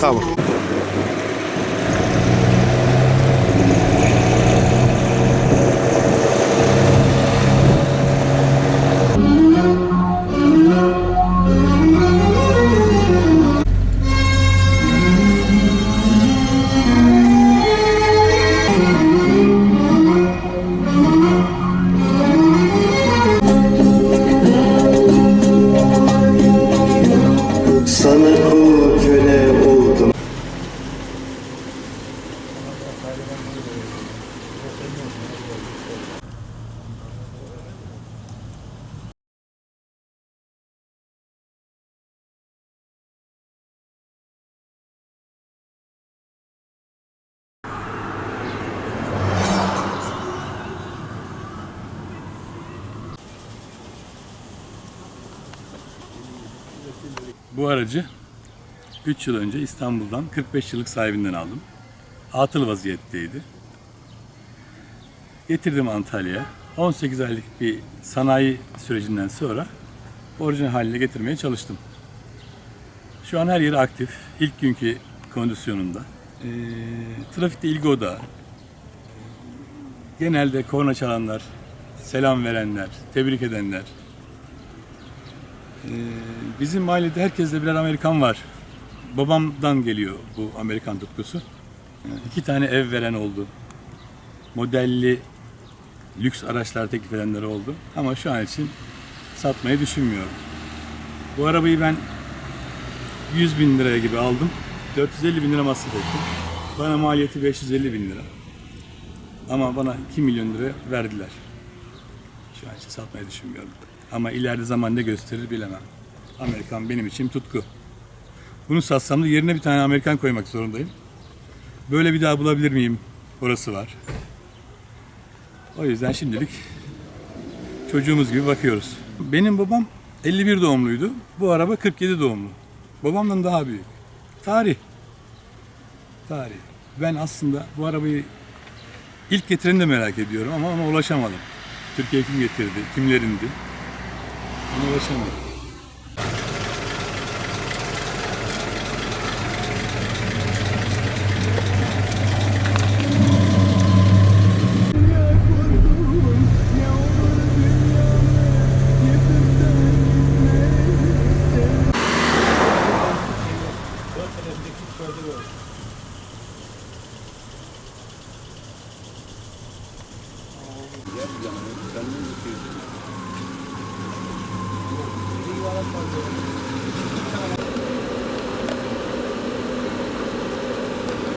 ставок. Bu aracı 3 yıl önce İstanbul'dan 45 yıllık sahibinden aldım. Atıl vaziyetteydi. Getirdim Antalya'ya. 18 aylık bir sanayi sürecinden sonra orijinal haline getirmeye çalıştım. Şu an her yeri aktif. İlk günkü kondisyonunda. Ee, trafikte ilgi odağı. Genelde korna çalanlar, selam verenler, tebrik edenler, Bizim mahallede herkeste birer Amerikan var. Babamdan geliyor bu Amerikan tutkusu. İki tane ev veren oldu. Modelli lüks araçlar teklif edenler oldu. Ama şu an için satmayı düşünmüyorum. Bu arabayı ben 100 bin liraya gibi aldım. 450 bin lira masraf ettim. Bana maliyeti 550 bin lira. Ama bana 2 milyon lira verdiler. Şu an için satmayı düşünmüyorum. Ama ileride zaman ne gösterir bilemem. Amerikan benim için tutku. Bunu satsam da yerine bir tane Amerikan koymak zorundayım. Böyle bir daha bulabilir miyim? Orası var. O yüzden şimdilik çocuğumuz gibi bakıyoruz. Benim babam 51 doğumluydu. Bu araba 47 doğumlu. Babamdan daha büyük. Tarih. Tarih. Ben aslında bu arabayı ilk getireni de merak ediyorum ama ona ulaşamadım. Türkiye kim getirdi, kimlerindi? Ona ulaşamadım. Yani, ben de